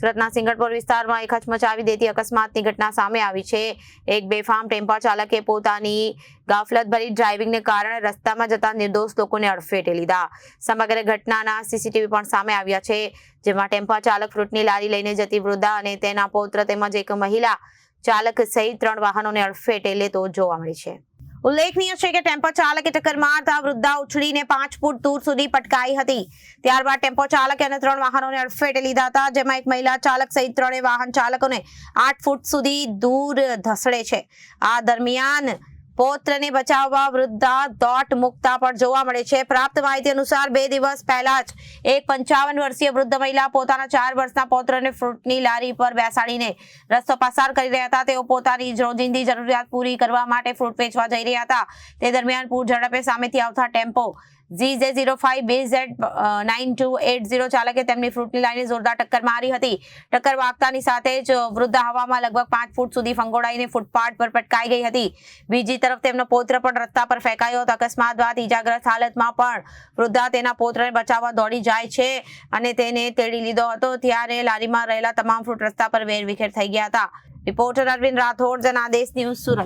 સુરતના સિંગટપુર વિસ્તારમાં એક હચમચાવી દેતી અકસ્માતની ઘટના સામે આવી છે. એક બેફામ ટેમ્પો ચાલકે પોતાની ગાફલતભરી ડ્રાઇવિંગને કારણે રસ્તામાં જતા નિર્દોષ લોકોને અડફેટે લીધા. સમગ્ર ઘટનાના સીસીટીવી પણ સામે આવ્યા છે, જેમાં ટેમ્પો ચાલક ફ્રૂટની લારી લઈને જતી વૃદ્ધા અને તેના પૌત્ર તેમજ એક મહિલા ચાલક સહિત ત્રણ વાહનોને અડફેટે લેતો જોવા મળી છે. ઉલ્લેખનીય છે કે ટેમ્પો ચાલકે ટક્કર મારતા વૃદ્ધા ઉછળીને પાંચ ફૂટ દૂર સુધી પટકાઈ હતી. ત્યારબાદ ટેમ્પો ચાલકે અને ત્રણ વાહનોને અડફેટે લીધા હતા, જેમાં એક મહિલા ચાલક સહિત ત્રણેય વાહન ચાલકોને આઠ ફૂટ સુધી દૂર ધસડે છે. આ દરમિયાન પૌત્રને બચાવવા વૃદ્ધા દોટ મુકતા પણ જોવા મળે છે. પ્રાપ્ત માહિતી અનુસાર બે દિવસ પહેલા જ એક પંચાવન વર્ષીય વૃદ્ધ મહિલા પોતાના ચાર વર્ષના પૌત્રને ફ્રૂટની લારી પર બેસાડીને રસ્તો પસાર કરી રહ્યા હતા. તેઓ પોતાની રોજિંદી જરૂરિયાત પૂરી કરવા માટે ફ્રૂટ વેચવા જઈ રહ્યા હતા. તે દરમિયાન પૂર ઝડપે સામેથી આવતા tempo G J zero five બે Z nine two eight zero ચાલકે તેમની ફ્રૂટની લાઈને જોરદાર ટક્કર મારી હતી. ટક્કર વાગતાની સાથે જ વૃદ્ધ હવામાં લગભગ પાંચ ફૂટ સુધી ફંગોળાઈને ફૂટપાથ પર પટકાઈ ગઈ હતી. બીજી તરફ તેમનો પૌત્ર પણ રસ્તા પર ફેંકાયો હતો. અકસ્માત બાદ ઇજાગ્રસ્ત હાલતમાં પણ વૃદ્ધા તેના પૌત્રને બચાવવા દોડી જાય છે અને તેને તેડી લીધો હતો. ત્યારે લારીમાં રહેલા તમામ ફ્રૂટ રસ્તા પર વેરવિખેર થઈ ગયા હતા. Reporter Arvind Rathod, Janadesh news Surat.